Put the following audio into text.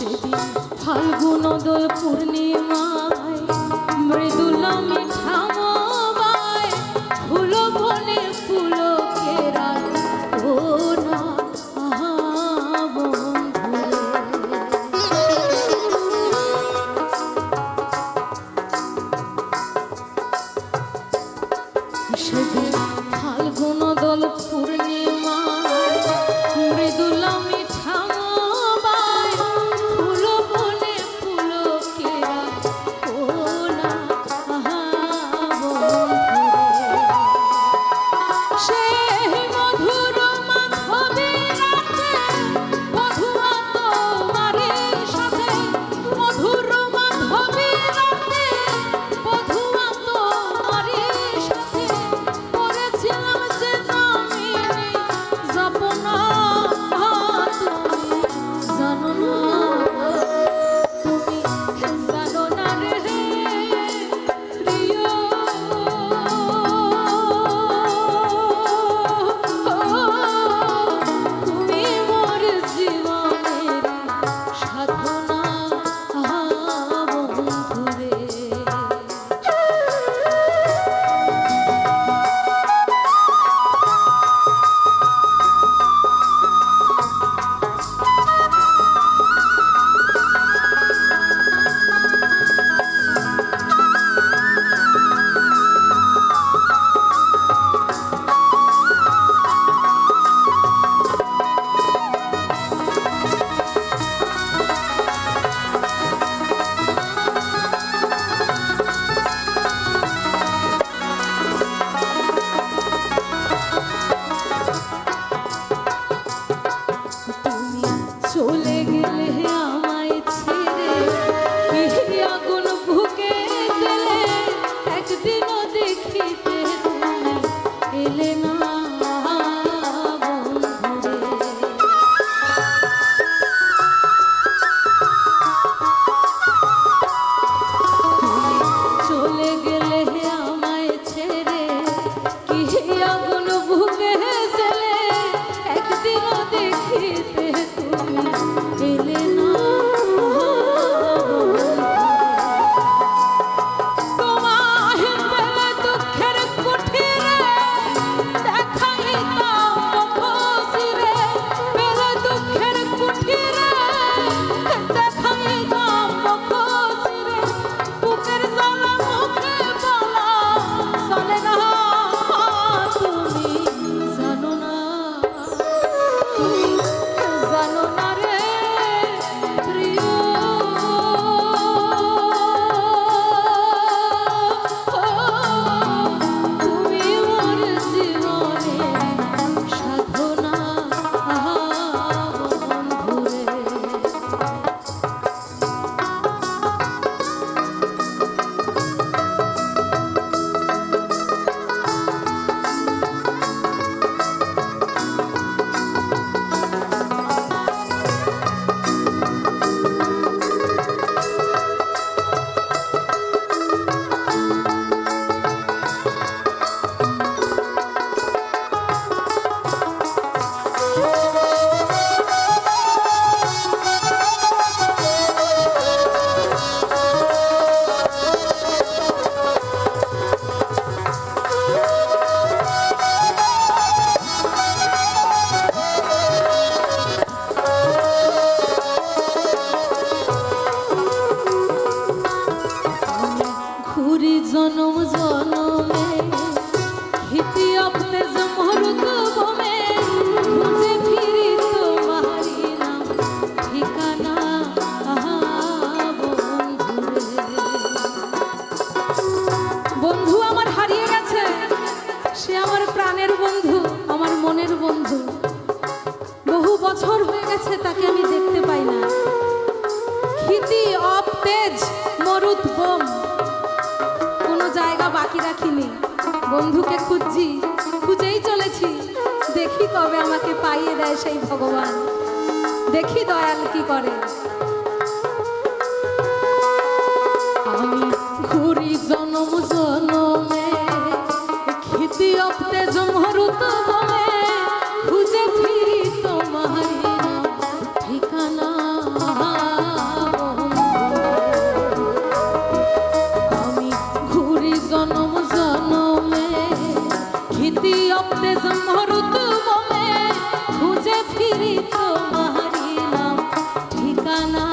সেদিন ফাল্গুন দোল পূর্ণিমায় মৃদুল মিঠা মোবায় ফুল ভনে ফুল কেরা ও না সেদিন যাকে আমি দেখতে পাই না। খিতি অপ তেজ মরুত হোম কোনো জায়গা বাকি রাখিনি। বন্ধুকে খুঁজছি, খুঁজেই চলেছি। দেখি কবে আমাকে পাইয়ে দেয় সেই ভগবান। দেখি দয়াল কি করে। আমি ঘুরি জনম জনমে খিতি অপ্তে জমহরুতা Bana